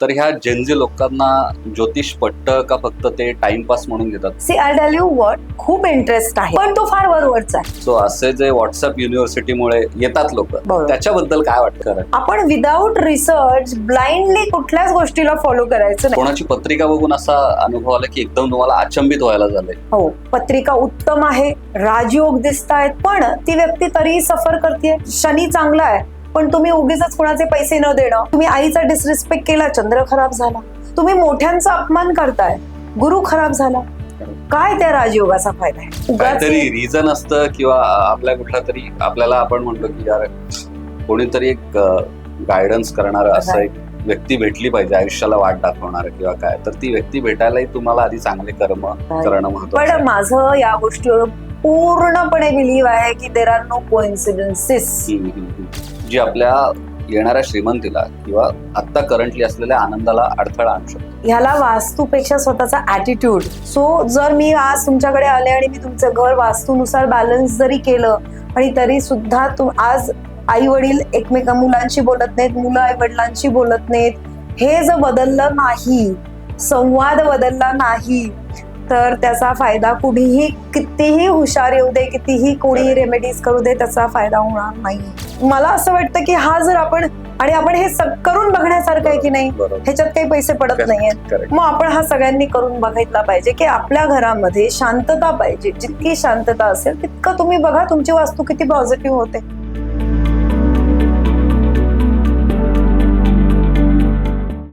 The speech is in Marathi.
तर ह्या जेनजी लोकांना ज्योतिष पटतं का फक्त ते टाइमपास म्हणून घेतात? See I tell you word खूप इंटरेस्ट आहे पण तो फार वरवरचा आहे. सो असे जे व्हॉट्सअप युनिव्हर्सिटीमुळे येतात लोक बरोबर. त्याच्याबद्दल काय वाटतं आपण विदाऊट रिसर्च ब्लाइंडली कुठल्याच गोष्टीला फॉलो करायचं नाही. कोणाची पत्रिका बघून असा अनुभव आला की एकदम तुम्हाला अचंबित व्हायला झालंय? हो पत्रिका उत्तम आहे राजयोग दिसत आहेत पण ती व्यक्ती तरीही सफर करते शनी चांगला आहे पण तुम्ही उगीच कोणाचे पैसे न देणं तुम्ही आईचा डिसरिस्पेक्ट केला चंद्र खराब झाला. तुम्ही मोठ्यांचा अपमान करताय गुरु खराब झाला. काय त्या राजयोगाचा फायदा आहे? काहीतरी रिझन असतं किंवा आपल्या कुठला तरी आपल्याला आपण म्हणतो की यार कोणीतरी एक गायडन्स करणार असं एक व्यक्ती भेटली पाहिजे आयुष्याला वाट दाखवणार किंवा काय. तर ती व्यक्ती भेटायलाही तुम्हाला आधी चांगले कर्म करणं महत्वाचं पण. माझं या गोष्टीवर पूर्णपणे बिलीव्ह आहे की देर आर नो कोइन्सिडन्सेस. जी आपल्या येणाऱ्या श्रीमंतीला किंवा आता करंटली असलेल्या आनंदाला अडथळा आणू शकतो. ह्याला वास्तूपेक्षा स्वतःचा ऍटिट्यूड सो जर मी आज तुमच्याकडे आले आणि मी तुमचं घर वास्तूनुसार बॅलन्स जरी केलं आणि तरी सुद्धा तुम आज आई वडील एकमेका मुलांशी बोलत नाहीत मुलं आई वडिलांशी बोलत नाहीत हे जर बदललं नाही संवाद बदलला नाही तर त्याचा फायदा कुणीही कितीही हुशार येऊ दे कितीही कोणी रेमेडीज करू दे त्याचा फायदा होणार नाही. मला असं वाटतं की हा जर आपण आणि आपण हे सग- करून बघण्यासारखं आहे की नाही ह्याच्यात काही पैसे पडत नाहीयेत. मग आपण हा सगळ्यांनी करून बघितला पाहिजे की आपल्या घरामध्ये शांतता पाहिजे. जितकी शांतता असेल तितकं तुम्ही बघा तुमची वास्तू किती पॉझिटिव्ह होते.